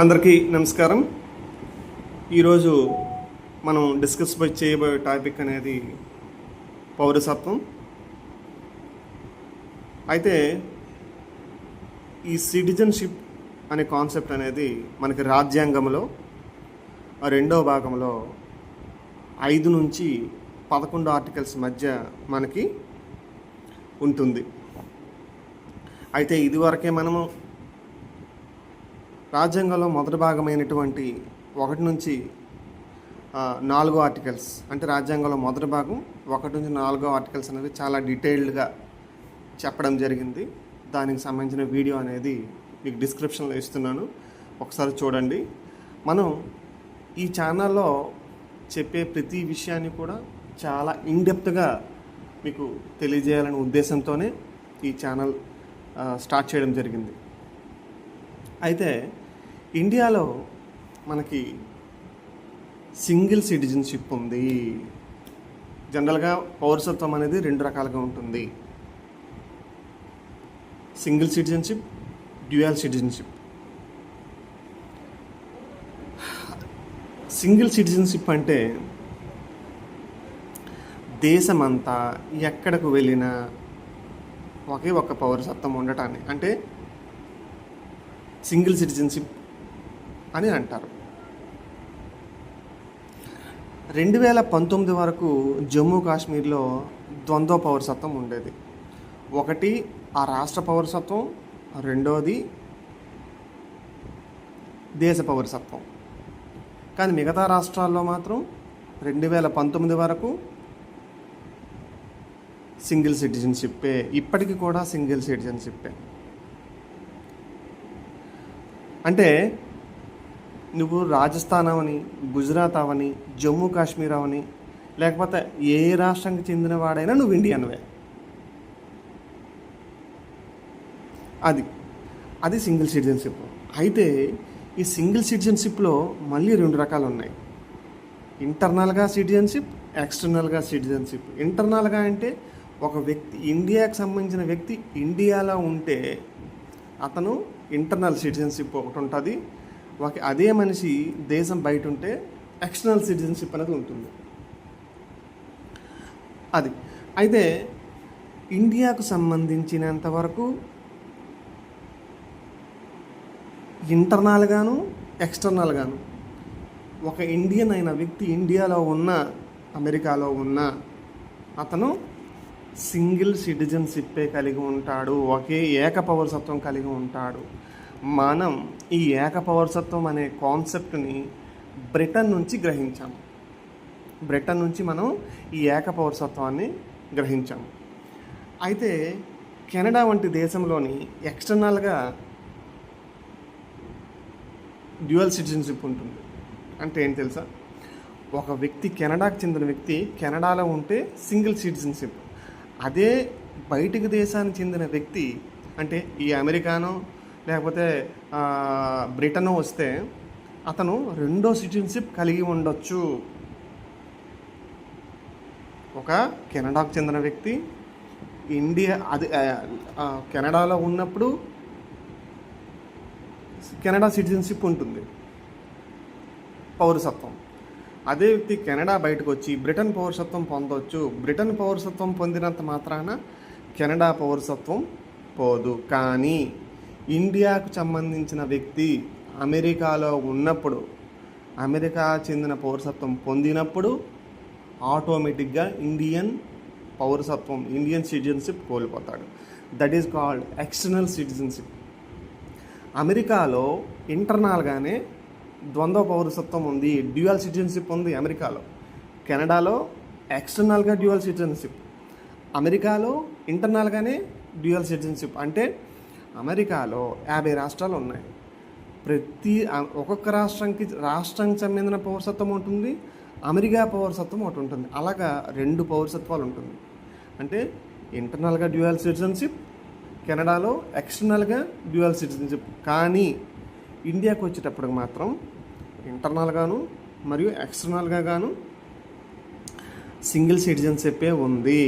అందరికీ నమస్కారం. ఈరోజు మనం డిస్కస్ చేయబోయే టాపిక్ అనేది పౌరసత్వం. అయితే ఈ సిటిజన్షిప్ అనే కాన్సెప్ట్ అనేది మనకి రాజ్యాంగంలో రెండో రెండవ భాగంలో ఐదు నుంచి పదకొండు ఆర్టికల్స్ మధ్య మనకి ఉంటుంది. అయితే ఇదివరకే మనము రాజ్యాంగంలో మొదటి భాగమైనటువంటి ఒకటి నుంచి నాలుగో ఆర్టికల్స్. అంటే రాజ్యాంగంలో మొదటి భాగం ఒకటి నుంచి నాలుగో ఆర్టికల్స్ అనేవి చాలా డీటెయిల్డ్గా చెప్పడం జరిగింది. దానికి సంబంధించిన వీడియో అనేది మీకు డిస్క్రిప్షన్లో ఇస్తున్నాను. ఒకసారి చూడండి. మనం ఈ ఛానల్లో చెప్పే ప్రతి విషయాన్ని కూడా చాలా ఇన్డెప్త్గా మీకు తెలియజేయాలనే ఉద్దేశంతోనే ఈ ఛానల్ స్టార్ట్ చేయడం జరిగింది. అయితే ఇండియాలో మనకి సింగిల్ సిటిజన్షిప్ ఉంది. జనరల్గా పౌరసత్వం అనేది రెండు రకాలుగా ఉంటుంది. Single citizenship dual citizenship. Single citizenship అంటే దేశమంతా ఎక్కడకు వెళ్ళినా ఒకే ఒక్క పౌరసత్వం ఉండటాన్ని. అంటే సింగిల్ సిటిజన్షిప్ అని అంటారు. రెండు వేల పంతొమ్మిది వరకు జమ్మూ కాశ్మీర్లో ద్వంద్వ పౌరసత్వం ఉండేది. ఒకటి ఆ రాష్ట్ర పౌరసత్వం. రెండోది దేశ పౌరసత్వం. కానీ మిగతా రాష్ట్రాల్లో మాత్రం రెండు వేల పంతొమ్మిది వరకు సింగిల్ సిటిజన్షిప్పే. ఇప్పటికీ కూడా సింగిల్ సిటిజన్షిప్పే. అంటే నువ్వు రాజస్థాన్ అవని గుజరాత్ అవని జమ్మూ కాశ్మీర్ అవని లేకపోతే ఏ రాష్ట్రానికి చెందిన వాడైనా నువ్వు ఇండియన్వే. అది అది సింగిల్ సిటిజన్షిప్. అయితే ఈ సింగిల్ సిటిజన్షిప్లో మళ్ళీ రెండు రకాలు ఉన్నాయి ఇంటర్నల్గా సిటిజన్షిప్ ఎక్స్టర్నల్గా సిటిజన్షిప్. ఇంటర్నల్గా అంటే ఒక వ్యక్తి ఇండియాకి సంబంధించిన వ్యక్తి ఇండియాలో ఉంటే అతను ఇంటర్నల్ సిటిజన్షిప్ ఒకటి ఉంటుంది. ఒక అదే మనిషి దేశం బయట ఉంటే ఎక్స్టర్నల్ సిటిజన్షిప్ అనేది ఉంటుంది. అది. అయితే ఇండియాకు సంబంధించినంత వరకు ఇంటర్నల్గాను ఎక్స్టర్నల్గాను ఒక ఇండియన్ అయిన వ్యక్తి ఇండియాలో ఉన్న అమెరికాలో ఉన్న అతను సింగిల్ సిటిజన్షిప్పే కలిగి ఉంటాడు ఒకే ఏక పౌరసత్వం కలిగి ఉంటాడు. మనం ఈ ఏక పౌరసత్వం అనే కాన్సెప్ట్ని బ్రిటన్ నుంచి గ్రహించాము బ్రిటన్ నుంచి మనం ఈ ఏక పౌరసత్వాన్ని గ్రహించాము అయితే కెనడా వంటి దేశంలోని ఎక్స్టర్నల్గా డ్యూయల్ సిటిజన్షిప్ ఉంటుంది. అంటే ఏంటి తెలుసా? ఒక వ్యక్తి కెనడాకు చెందిన వ్యక్తి కెనడాలో ఉంటే సింగిల్ సిటిజన్షిప్. అదే బయటికి దేశానికి చెందిన వ్యక్తి అంటే ఈ అమెరికానో లేకపోతే బ్రిటనో వస్తే అతను రెండో సిటిజన్షిప్ కలిగి ఉండొచ్చు. ఒక కెనడాకు చెందిన వ్యక్తి ఇండియా అది కెనడాలో ఉన్నప్పుడు కెనడా సిటిజన్షిప్ ఉంటుంది. పౌరసత్వం. అదే వ్యక్తి కెనడా బయటకు వచ్చి బ్రిటన్ పౌరసత్వం పొందవచ్చు బ్రిటన్ పౌరసత్వం పొందినంత మాత్రాన కెనడా పౌరసత్వం పోదు. కానీ ఇండియాకు సంబంధించిన వ్యక్తి అమెరికాలో ఉన్నప్పుడు అమెరికా చెందిన పౌరసత్వం పొందినప్పుడు ఆటోమేటిక్గా ఇండియన్ పౌరసత్వం ఇండియన్ సిటిజన్షిప్ కోల్పోతాడు. That is called external citizenship. అమెరికాలో ఇంటర్నల్గానే ద్వంద్వ పౌరసత్వం ఉంది డ్యూయల్ సిటిజన్షిప్ ఉంది అమెరికాలో. కెనడాలో ఎక్స్టర్నల్గా డ్యూయల్ సిటిజన్షిప్ అమెరికాలో ఇంటర్నల్గానే డ్యూయల్ సిటిజన్షిప్ అంటే అమెరికాలో యాభై రాష్ట్రాలు ఉన్నాయి. ప్రతి ఒక్కొక్క రాష్ట్రానికి రాష్ట్రానికి సంబంధించిన పౌరసత్వం ఉంటుంది అమెరికా పౌరసత్వం ఒకటి ఉంటుంది. అలాగా రెండు పౌరసత్వాలు ఉంటుంది. అంటే ఇంటర్నల్గా డ్యూయల్ సిటిజన్షిప్ కెనడాలో ఎక్స్టర్నల్గా డ్యూయల్ సిటిజన్షిప్ కానీ ఇండియాకి వచ్చేటప్పటికి మాత్రం ఇంటర్నల్గాను మరియు ఎక్స్టర్నల్గా గాను సింగిల్ సిటిజన్షిప్పే ఉంది.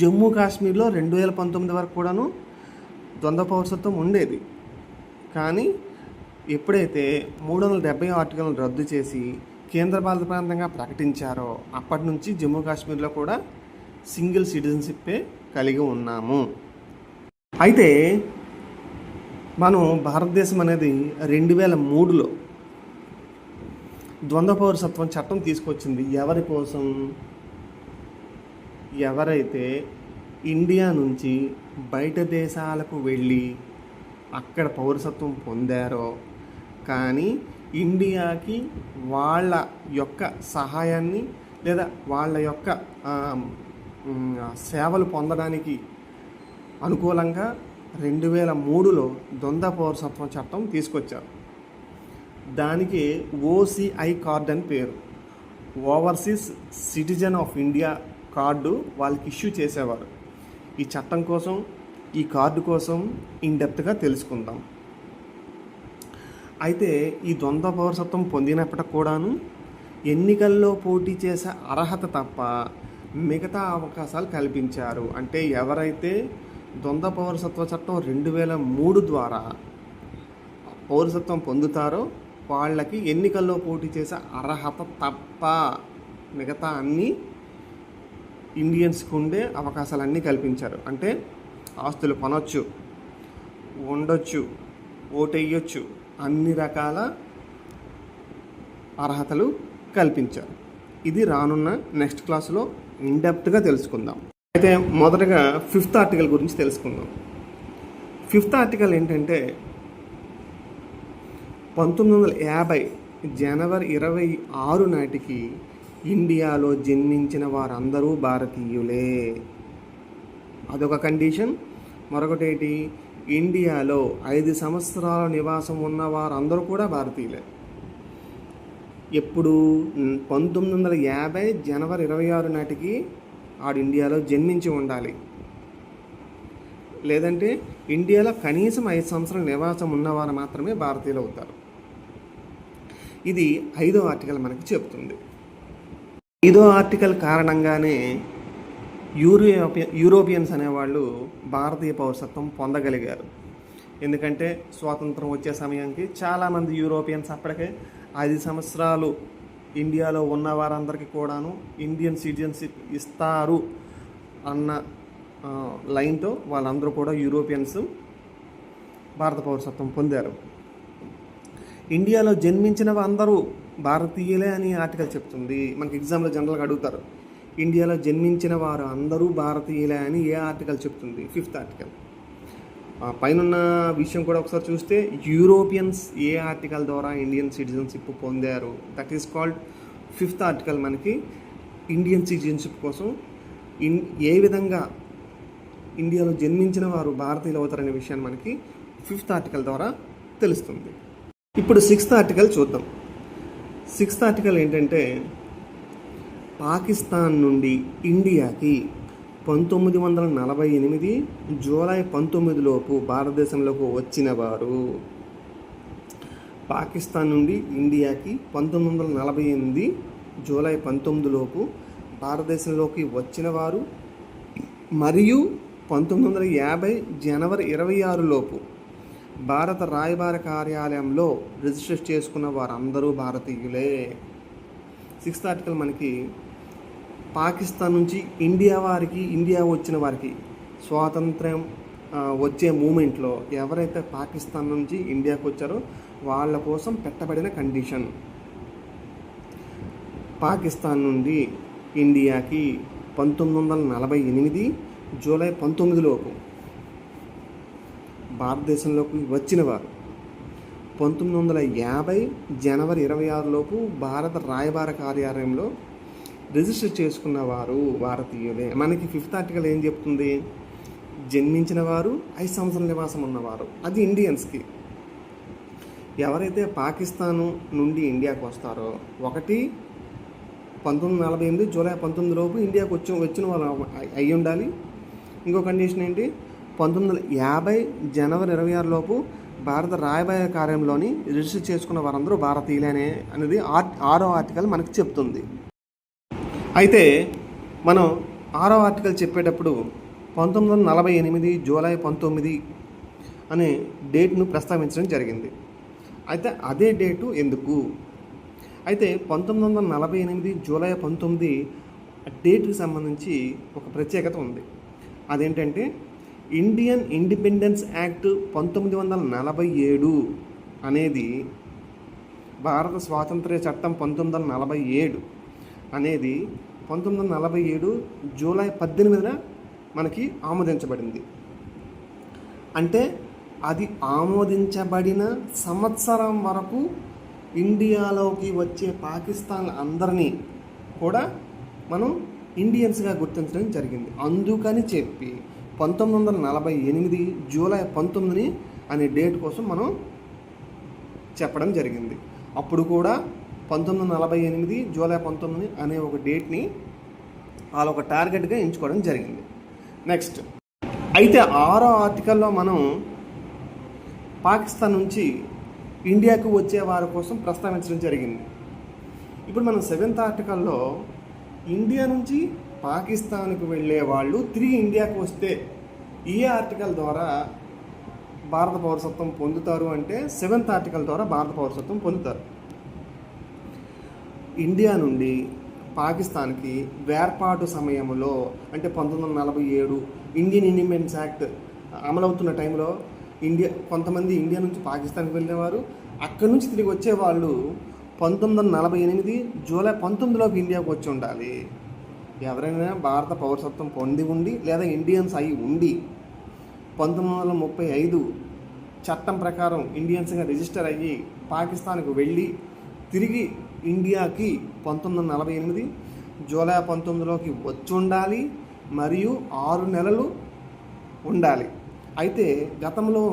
జమ్మూ కాశ్మీర్లో రెండు వేల పంతొమ్మిది వరకు కూడాను ద్వంద్వ పౌరసత్వం ఉండేది. కానీ ఎప్పుడైతే మూడు వందల డెబ్బై ఆర్టికల్ను రద్దు చేసి కేంద్రపాలిత ప్రాంతంగా ప్రకటించారో అప్పటి నుంచి జమ్మూ కాశ్మీర్లో కూడా సింగిల్ సిటిజన్షిప్పే కలిగి ఉన్నాము. అయితే మనం భారతదేశం అనేది రెండు వేల మూడులో ద్వంద్వ పౌరసత్వం చట్టం తీసుకొచ్చింది. ఎవరి కోసం? ఎవరైతే ఇండియా నుంచి బయట దేశాలకు వెళ్ళి అక్కడ పౌరసత్వం పొందారో కానీ ఇండియాకి వాళ్ళ యొక్క సహాయాన్ని లేదా వాళ్ళ యొక్క సేవలు పొందడానికి అనుకూలంగా రెండు వేల మూడులో ద్వంద్వ పౌరసత్వం చట్టం తీసుకొచ్చారు. దానికి ఓసిఐ కార్డ్ అని పేరు. Overseas citizen of India card వాళ్ళకి ఇష్యూ చేసేవారు. ఈ చట్టం కోసం ఈ కార్డు కోసం ఇన్డెప్త్గా తెలుసుకుందాం. అయితే ఈ ద్వంద్వ పౌరసత్వం పొందినప్పటికి కూడాను ఎన్నికల్లో పోటీ చేసే అర్హత తప్ప మిగతా అవకాశాలు కల్పించారు. అంటే ఎవరైతే ద్వంద్వ పౌరసత్వ చట్టం రెండు వేల మూడు ద్వారా పౌరసత్వం పొందుతారో వాళ్ళకి ఎన్నికల్లో పోటీ చేసే అర్హత తప్ప మిగతా అన్నీ ఇండియన్స్కి ఉండే అవకాశాలన్నీ కల్పించారు. అంటే ఆస్తులు కొనొచ్చు ఉండొచ్చు ఓటెయ్యొచ్చు అన్ని రకాల అర్హతలు కల్పించారు. ఇది రానున్న నెక్స్ట్ క్లాసులో ఇన్డెప్త్గా తెలుసుకుందాం. అయితే మొదటగా ఫిఫ్త్ ఆర్టికల్ గురించి తెలుసుకుందాం. ఫిఫ్త్ ఆర్టికల్ ఏంటంటే పంతొమ్మిది వందల యాభై జనవరి ఇరవై ఆరు నాటికి ఇండియాలో జన్మించిన వారందరూ భారతీయులే. అదొక కండిషన్. మరొకటేటి? ఇండియాలో ఐదు సంవత్సరాల నివాసం ఉన్న వారందరూ కూడా భారతీయులే. ఎప్పుడు పంతొమ్మిది వందల యాభై జనవరి ఇరవై ఆరు నాటికి ఆడు ఇండియాలో జన్మించి ఉండాలి. లేదంటే ఇండియాలో కనీసం ఐదు సంవత్సరాల నివాసం ఉన్నవారు మాత్రమే భారతీయులు అవుతారు. ఇది ఐదో ఆర్టికల్ మనకి చెబుతుంది. ఐదో ఆర్టికల్ కారణంగానే యూరోపియన్ యూరోపియన్స్ అనేవాళ్ళు భారతీయ పౌరసత్వం పొందగలిగారు. ఎందుకంటే స్వాతంత్రం వచ్చే సమయానికి చాలామంది యూరోపియన్స్ అప్పటికే ఐదు సంవత్సరాలు ఇండియాలో ఉన్న వారందరికీ కూడాను ఇండియన్ సిటిజన్షిప్ ఇస్తారు అన్న లైన్తో వాళ్ళందరూ కూడా యూరోపియన్స్ భారత పౌరసత్వం పొందారు. ఇండియాలో జన్మించిన అందరూ భారతీయులే అని ఆర్టికల్ చెప్తుంది. మనకి ఎగ్జామ్లో జనరల్గా అడుగుతారు. ఇండియాలో జన్మించిన వారు అందరూ భారతీయులే అని ఏ ఆర్టికల్ చెప్తుంది? Fifth article. పైన విషయం కూడా ఒకసారి చూస్తే యూరోపియన్స్ ఏ ఆర్టికల్ ద్వారా ఇండియన్ సిటిజన్షిప్ పొందారు? That is called fifth article మనకి ఇండియన్ సిటిజన్షిప్ కోసం. ఇన్ ఏ విధంగా ఇండియాలో జన్మించిన వారు భారతీయులు అవుతారనే విషయాన్ని మనకి ఫిఫ్త్ ఆర్టికల్ ద్వారా తెలుస్తుంది. ఇప్పుడు సిక్స్త్ ఆర్టికల్ చూద్దాం. సిక్స్త్ ఆర్టికల్ ఏంటంటే పాకిస్తాన్ నుండి ఇండియాకి పంతొమ్మిది వందల నలభై ఎనిమిది జూలై పంతొమ్మిదిలోపు భారతదేశంలోకి వచ్చిన వారు పాకిస్తాన్ నుండి ఇండియాకి పంతొమ్మిది వందల నలభై ఎనిమిది జూలై పంతొమ్మిదిలోపు భారతదేశంలోకి వచ్చినవారు మరియు పంతొమ్మిది వందల యాభై జనవరి ఇరవై ఆరులోపు భారత రాయబార కార్యాలయంలో రిజిస్టర్ చేసుకున్న వారందరూ భారతీయులే. సిక్స్త్ ఆర్టికల్ మనకి పాకిస్తాన్ నుంచి ఇండియా వారికి ఇండియా వచ్చిన వారికి స్వాతంత్ర్యం వచ్చే మూమెంట్లో ఎవరైతే పాకిస్తాన్ నుంచి ఇండియాకు వచ్చారో వాళ్ళ కోసం పెట్టబడిన కండిషన్. పాకిస్తాన్ నుండి ఇండియాకి పంతొమ్మిది వందల నలభై ఎనిమిది జూలై పంతొమ్మిదిలోపు భారతదేశంలోకి వచ్చిన వారు. పంతొమ్మిది వందల యాభై జనవరి ఇరవై ఆరులోపు భారత రాయబార కార్యాలయంలో రిజిస్టర్ చేసుకున్న వారు భారతీయులే. మనకి ఫిఫ్త్ ఆర్టికల్ ఏం చెప్తుంది? జన్మించిన వారు ఐదు సంవత్సరాల నివాసం ఉన్నవారు. అది ఇండియన్స్కి. ఎవరైతే పాకిస్తాను నుండి ఇండియాకు వస్తారో ఒకటి పంతొమ్మిది నలభై ఎనిమిది జూలై పంతొమ్మిది లోపు ఇండియాకు వచ్చి వచ్చిన వాళ్ళు అయి- అయి ఉండాలి. ఇంకో కండిషన్ ఏంటి? పంతొమ్మిది వందల యాభై జనవరి ఇరవై ఆరులోపు భారత రాయబార కార్యంలోని రిజిస్టర్ చేసుకున్న వారందరూ భారతీయులే అనే అనేది ఆర్ ఆరో ఆర్టికల్ మనకు చెప్తుంది. అయితే మనం ఆరో ఆర్టికల్ చెప్పేటప్పుడు పంతొమ్మిది వందల నలభై ఎనిమిది జూలై పంతొమ్మిది అనే డేట్ను ప్రస్తావించడం జరిగింది. అయితే అదే డేటు ఎందుకు? అయితే పంతొమ్మిది వందల నలభై ఎనిమిది జూలై పంతొమ్మిది డేట్కి సంబంధించి ఒక ప్రత్యేకత ఉంది. అదేంటంటే ఇండియన్ ఇండిపెండెన్స్ యాక్ట్ పంతొమ్మిది వందల నలభై ఏడు అనేది భారత స్వాతంత్ర్య చట్టం పంతొమ్మిది వందల నలభై ఏడు అనేది పంతొమ్మిది వందల నలభై ఏడు జూలై పద్దెనిమిదిన మనకి ఆమోదించబడింది. అంటే అది ఆమోదించబడిన సంవత్సరం వరకు ఇండియాలోకి వచ్చే పాకిస్తాన్ అందరినీ కూడా మనం ఇండియన్స్గా గుర్తించడం జరిగింది. అందుకని చెప్పి పంతొమ్మిది వందల నలభై ఎనిమిది జూలై పంతొమ్మిదిని అనే డేట్ కోసం మనం చెప్పడం జరిగింది. అప్పుడు కూడా పంతొమ్మిది వందల నలభై ఎనిమిది జూలై పంతొమ్మిది అనే ఒక డేట్ని వాళ్ళ ఒక టార్గెట్గా ఎంచుకోవడం జరిగింది. నెక్స్ట్ అయితే ఆరో ఆర్టికల్లో మనం పాకిస్తాన్ నుంచి ఇండియాకు వచ్చే వారి కోసం ప్రస్తావించడం జరిగింది. ఇప్పుడు మనం సెవెంత్ ఆర్టికల్లో ఇండియా నుంచి పాకిస్తాన్కు వెళ్ళే వాళ్ళు తిరిగి ఇండియాకు వస్తే ఈ ఆర్టికల్ ద్వారా భారత పౌరసత్వం పొందుతారు అంటే సెవెంత్ ఆర్టికల్ ద్వారా భారత పౌరసత్వం పొందుతారు. ఇండియా నుండి పాకిస్తాన్కి వేర్పాటు సమయంలో అంటే పంతొమ్మిది వందల నలభై ఏడు ఇండియన్ ఇండిపెండెన్స్ యాక్ట్ అమలవుతున్న టైంలో ఇండియా కొంతమంది ఇండియా నుంచి పాకిస్తాన్కి వెళ్ళేవారు అక్కడి నుంచి తిరిగి వచ్చేవాళ్ళు పంతొమ్మిది వందల నలభై ఎనిమిది జూలై పంతొమ్మిదిలోకి ఇండియాకు వచ్చి ఉండాలి. ఎవరైనా భారత పౌరసత్వం పొంది ఉండి లేదా ఇండియన్స్ అయి ఉండి పంతొమ్మిది వందల ముప్పై ఐదు చట్టం ప్రకారం ఇండియన్స్గా రిజిస్టర్ అయ్యి పాకిస్తాన్కు వెళ్ళి తిరిగి ఇండియాకి పంతొమ్మిది వందల నలభై ఎనిమిది జూలై పంతొమ్మిదిలోకి వచ్చి ఉండాలి మరియు ఆరు నెలలు ఉండాలి. అయితే గతంలో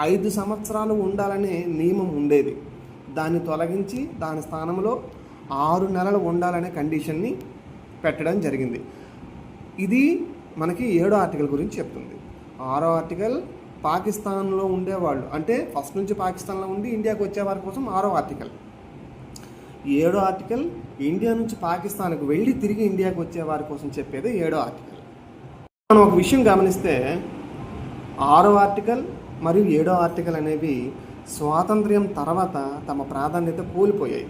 ఐదు సంవత్సరాలు ఉండాలనే నియమం ఉండేది. దాన్ని తొలగించి దాని స్థానంలో ఆరు నెలలు ఉండాలనే కండిషన్ని పెట్టడం జరిగింది. ఇది మనకి ఏడో ఆర్టికల్ గురించి చెప్తుంది. ఆరో ఆర్టికల్ పాకిస్తాన్లో ఉండేవాళ్ళు అంటే ఫస్ట్ నుంచి పాకిస్తాన్లో ఉండి ఇండియాకి వచ్చే వారి కోసం ఆరో ఆర్టికల్. ఏడో ఆర్టికల్ ఇండియా నుంచి పాకిస్తాన్కు వెళ్ళి తిరిగి ఇండియాకి వచ్చే వారి కోసం చెప్పేది ఏడో ఆర్టికల్. మనం ఒక విషయం గమనిస్తే ఆరో ఆర్టికల్ మరియు ఏడో ఆర్టికల్ అనేవి స్వాతంత్ర్యం తర్వాత తమ ప్రాధాన్యత కోల్పోయాయి.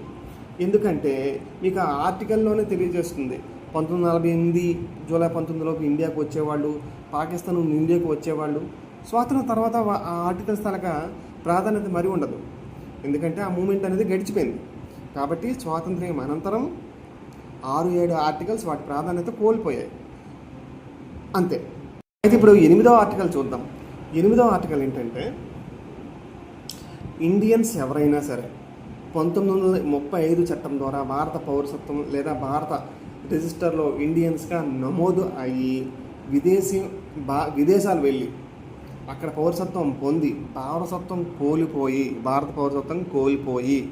ఎందుకంటే మీకు ఆ ఆర్టికల్లోనే తెలియజేస్తుంది పంతొమ్మిది వందల నలభై ఎనిమిది జూలై పంతొమ్మిదిలోపు ఇండియాకు వచ్చేవాళ్ళు పాకిస్తాన్ నుండి ఇండియాకు వచ్చేవాళ్ళు. స్వాతంత్రం తర్వాత ఆ ఆర్టికల్స్ తనక ప్రాధాన్యత మరి ఉండదు. ఎందుకంటే ఆ మూమెంట్ అనేది గడిచిపోయింది. కాబట్టి స్వాతంత్ర్యం అనంతరం ఆరు ఏడు ఆర్టికల్స్ వాటి ప్రాధాన్యత కోల్పోయాయి. అంతే. అయితే ఇప్పుడు ఎనిమిదో ఆర్టికల్ చూద్దాం. ఎనిమిదో ఆర్టికల్ ఏంటంటే ఇండియన్స్ ఎవరైనా సరే పంతొమ్మిది వందల ముప్పై ఐదు చట్టం ద్వారా భారత పౌరసత్వం లేదా భారత రిజిస్టర్లో ఇండియన్స్గా నమోదు అయ్యి విదేశీ బా విదేశాలు వెళ్ళి అక్కడ పౌరసత్వం పొంది పౌరసత్వం కోల్పోయి భారత పౌరసత్వం కోల్పోయి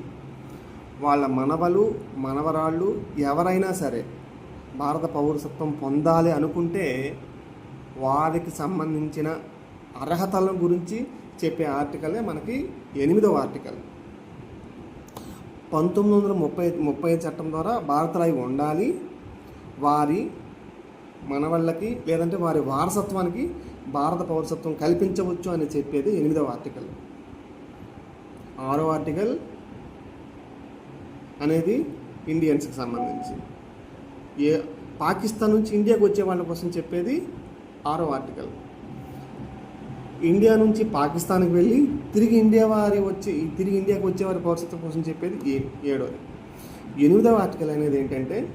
వాళ్ళ మనవలు మనవరాళ్ళు ఎవరైనా సరే భారత పౌరసత్వం పొందాలి అనుకుంటే వారికి సంబంధించిన అర్హతల గురించి చెప్పే ఆర్టికలే మనకి ఎనిమిదవ ఆర్టికల్. పంతొమ్మిది వందల ముప్పై ముప్పై చట్టం ద్వారా భారతలో ఉండాలి. వారి మనవళ్ళకి లేదంటే వారి వారసత్వానికి భారత పౌరసత్వం కల్పించవచ్చు అని చెప్పేది ఎనిమిదవ ఆర్టికల్. ఆరో ఆర్టికల్ అనేది ఇండియన్స్కి సంబంధించి. ఏ పాకిస్తాన్ నుంచి ఇండియాకి వచ్చే వాళ్ళ కోసం చెప్పేది ఆరో ఆర్టికల్. ఇండియా నుంచి పాకిస్తాన్కి వెళ్ళి తిరిగి ఇండియా వారి వచ్చి తిరిగి ఇండియాకి వచ్చే వారి పౌరసత్వం కోసం చెప్పేది ఏ ఏడోది. ఎనిమిదవ ఆర్టికల్ అనేది ఏంటంటే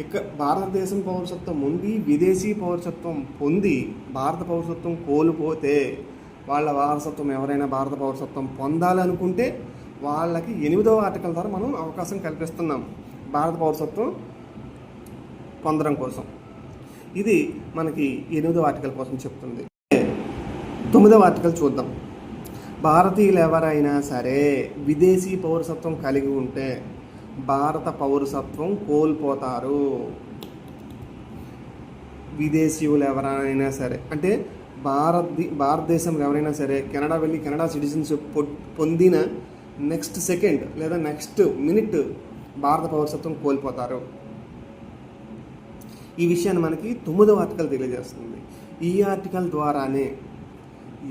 ఇక భారతదేశం పౌరసత్వం ఉంది విదేశీ పౌరసత్వం పొంది భారత పౌరసత్వం కోల్పోతే వాళ్ళ వారసత్వం ఎవరైనా భారత పౌరసత్వం పొందాలనుకుంటే వాళ్ళకి ఎనిమిదవ ఆర్టికల్ ద్వారా మనం అవకాశం కల్పిస్తున్నాం భారత పౌరసత్వం పొందడం కోసం. ఇది మనకి ఎనిమిదవ ఆర్టికల్ కోసం చెప్తుంది. తొమ్మిదవ ఆర్టికల్ చూద్దాం. భారతీయులు ఎవరైనా సరే విదేశీ పౌరసత్వం కలిగి ఉంటే భారత పౌరసత్వం కోల్పోతారు. విదేశీయులు ఎవరైనా సరే అంటే భారత్ భారతదేశంలో ఎవరైనా సరే కెనడా వెళ్ళి కెనడా సిటిజన్షిప్ పొందిన నెక్స్ట్ సెకండ్ లేదా నెక్స్ట్ మినిట్ భారత పౌరసత్వం కోల్పోతారు. ఈ విషయాన్ని మనకి తొమ్మిదవ ఆర్టికల్ తెలియజేస్తుంది. ఈ ఆర్టికల్ ద్వారానే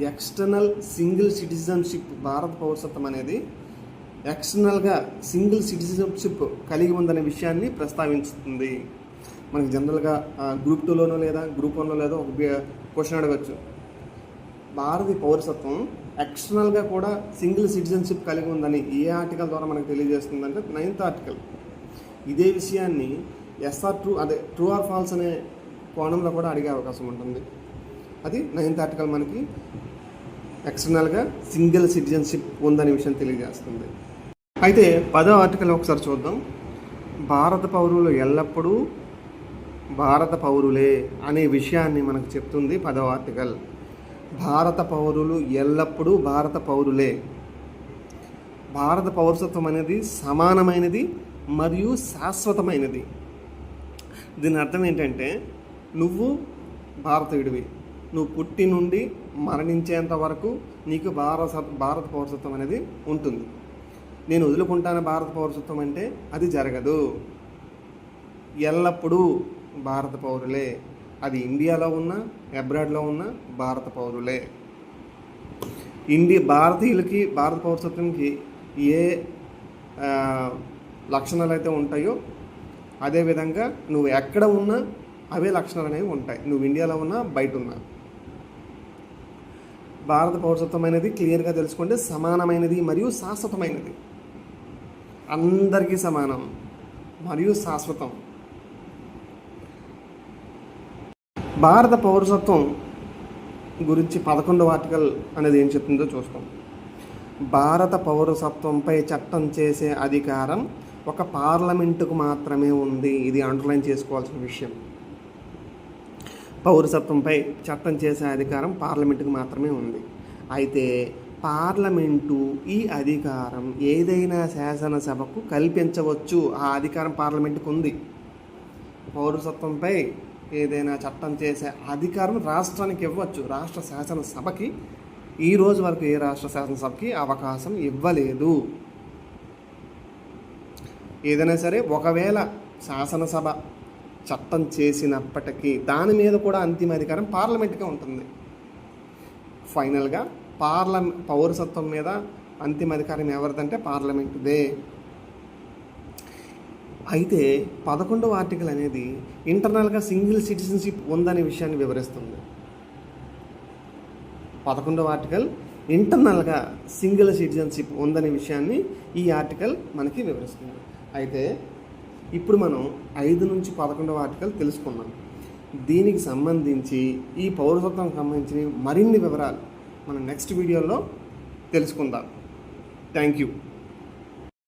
ఎక్స్టర్నల్ సింగిల్ సిటిజన్షిప్ భారత పౌరసత్వం అనేది ఎక్స్టర్నల్గా సింగిల్ సిటిజన్షిప్ కలిగి ఉందనే విషయాన్ని ప్రస్తావించుతుంది. మనకి జనరల్గా గ్రూప్ టూలోనో లేదా గ్రూప్ వన్లో లేదో ఒక క్వశ్చన్ అడగచ్చు. భారతీయ పౌరసత్వం ఎక్స్టర్నల్గా కూడా సింగిల్ సిటిజన్షిప్ కలిగి ఉందని ఏ ఆర్టికల్ ద్వారా మనకు తెలియజేస్తుందంటే నైన్త్ ఆర్టికల్ ఇదే విషయాన్ని ఎస్ఆర్ ట్రూ అదే ట్రూ ఆర్ ఫాల్స్ అనే కోణంలో కూడా అడిగే అవకాశం ఉంటుంది. అది నైన్త్ ఆర్టికల్ మనకి ఎక్స్టర్నల్గా సింగిల్ సిటిజన్షిప్ ఉందనే విషయం తెలియజేస్తుంది. అయితే పదో ఆర్టికల్ ఒకసారి చూద్దాం. భారత పౌరులు ఎల్లప్పుడూ భారత పౌరులే అనే విషయాన్ని మనకు చెప్తుంది పదో ఆర్టికల్. భారత పౌరులు ఎల్లప్పుడూ భారత పౌరులే. భారత పౌరసత్వం అనేది సమానమైనది మరియు శాశ్వతమైనది. దీని అర్థం ఏంటంటే నువ్వు భారతీయుడివి. నువ్వు పుట్టి నుండి మరణించేంత వరకు నీకు భారత భారత పౌరసత్వం అనేది ఉంటుంది. నేను వదులుకుంటాను భారత పౌరసత్వం అంటే అది జరగదు. ఎల్లప్పుడూ భారత పౌరులే. అది ఇండియాలో ఉన్నా అబ్రాడ్లో ఉన్న భారత పౌరులే. ఇండియా భారతీయులకి భారత పౌరసత్వంకి ఏ లక్షణాలు అయితే ఉంటాయో అదేవిధంగా నువ్వు ఎక్కడ ఉన్నా అవే లక్షణాలు అనేవి ఉంటాయి. నువ్వు ఇండియాలో ఉన్నా బయట ఉన్నా. భారత పౌరసత్వం అనేది క్లియర్గా తెలుసుకుంటే సమానమైనది మరియు శాశ్వతమైనది. అందరికీ సమానం మరియు శాశ్వతం. భారత పౌరసత్వం గురించి పదకొండవ ఆర్టికల్ అనేది ఏం చెప్తుందో చూస్తాం. భారత పౌరసత్వంపై చట్టం చేసే అధికారం ఒక పార్లమెంటుకు మాత్రమే ఉంది. ఇది అండర్లైన్ చేసుకోవాల్సిన విషయం. పౌరసత్వంపై చట్టం చేసే అధికారం పార్లమెంటుకు మాత్రమే ఉంది. అయితే పార్లమెంటు ఈ అధికారం ఏదైనా శాసనసభకు కల్పించవచ్చు. ఆ అధికారం పార్లమెంటుకు ఉంది పౌరసత్వంపై ఏదైనా చట్టం చేసే అధికారం రాష్ట్రానికి ఇవ్వచ్చు. రాష్ట్ర శాసనసభకి ఈ రోజు వరకు ఏ రాష్ట్ర శాసనసభకి అవకాశం ఇవ్వలేదు. ఏదైనా సరే ఒకవేళ శాసనసభ చట్టం చేసినప్పటికీ దాని మీద కూడా అంతిమ అధికారం పార్లమెంట్గా ఉంటుంది. ఫైనల్గా పార్లమె పౌరసత్వం మీద అంతిమ అధికారం ఎవరిదంటే పార్లమెంటుదే. అయితే పదకొండవ ఆర్టికల్ అనేది ఇంటర్నల్గా సింగిల్ సిటిజన్షిప్ ఉందనే విషయాన్ని వివరిస్తుంది. పదకొండవ ఆర్టికల్ ఇంటర్నల్గా సింగిల్ సిటిజన్షిప్ ఉందనే విషయాన్ని ఈ ఆర్టికల్ మనకి వివరిస్తుంది. అయితే ఇప్పుడు మనం ఐదు నుంచి పదకొండవ ఆర్టికల్ తెలుసుకున్నాం దీనికి సంబంధించి ఈ పౌరసత్వం సంబంధించిన మరిన్ని వివరాలు మనం నెక్స్ట్ వీడియోలో తెలుసుకుందాం. Thank you